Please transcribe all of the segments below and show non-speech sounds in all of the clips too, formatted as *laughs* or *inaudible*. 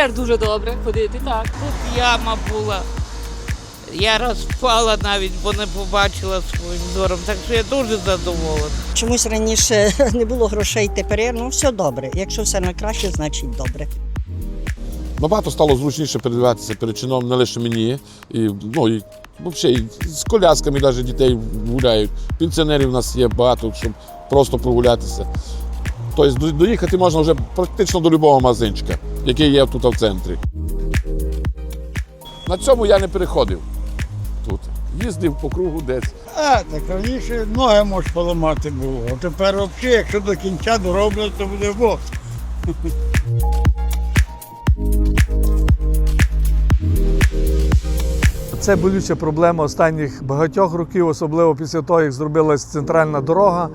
тепер дуже добре ходити, так. Тут яма була. Я раз впала навіть, бо не побачила своїм зором. Так що я дуже задоволена. Чомусь раніше *laughs* не було грошей, тепер ну все добре. Якщо все на краще, значить добре. Набагато стало зручніше передаватися перед чином не лише мені. І, ну, і, взагалі, і з колясками навіть дітей гуляють. Пенсіонерів у нас є багато, щоб просто прогулятися. Тобто доїхати можна вже практично до будь-якого магазинчика, який є тут в центрі. На цьому я не переходив тут. Їздив по кругу десь. А, так раніше ноги можеш поламати було. А тепер взагалі, якщо до кінця дороблять, то буде бог. *laughs* Це болюча проблема останніх багатьох років, особливо після того, як зробилась центральна дорога.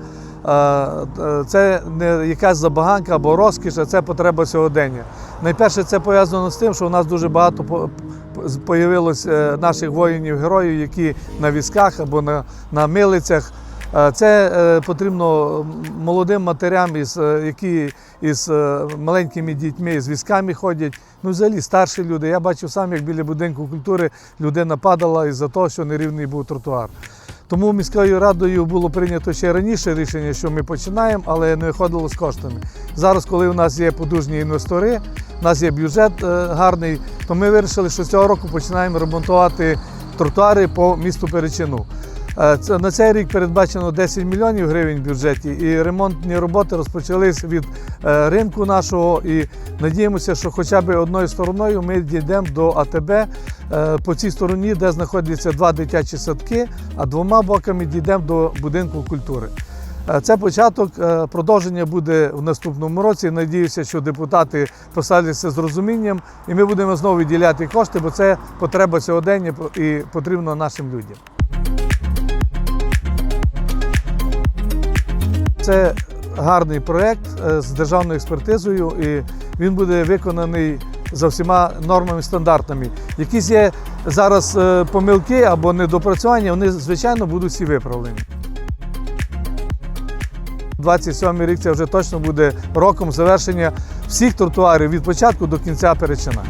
Е, е, Це не якась забаганка або розкіш, а це потреба сьогодення. Найперше, це пов'язано з тим, що у нас дуже багато появилось е, наших воїнів-героїв, які на візках або на, на милицях. Це потрібно молодим матерям, із, які із маленькими дітьми з візками ходять. Ну, взагалі, старші люди. Я бачив сам, як біля будинку культури людина падала із-за того, що нерівний був тротуар. Тому міською радою було прийнято ще раніше рішення, що ми починаємо, але не виходило з коштами. Зараз, коли у нас є подужні інвестори, у нас є бюджет е, гарний, то ми вирішили, що цього року починаємо ремонтувати тротуари по місту Перечину. Е, на цей рік передбачено 10 мільйонів гривень в бюджеті, і ремонтні роботи розпочались від е, ринку нашого. І надіємося, що хоча б одною стороною ми дійдемо до АТБ е, по цій стороні, де знаходяться два дитячі садки, а двома боками дійдемо до будинку культури. Це початок, продовження буде в наступному році. Надіюся, що депутати поставляться з розумінням, і ми будемо знову виділяти кошти, бо це потреба сьогодення і потрібно нашим людям. Це гарний проєкт е, з державною експертизою, і він буде виконаний за всіма нормами стандартами. Якісь є зараз е, помилки або недопрацювання, вони звичайно будуть всі виправлені. 27 рік це вже точно буде роком завершення всіх тротуарів від початку до кінця перечина.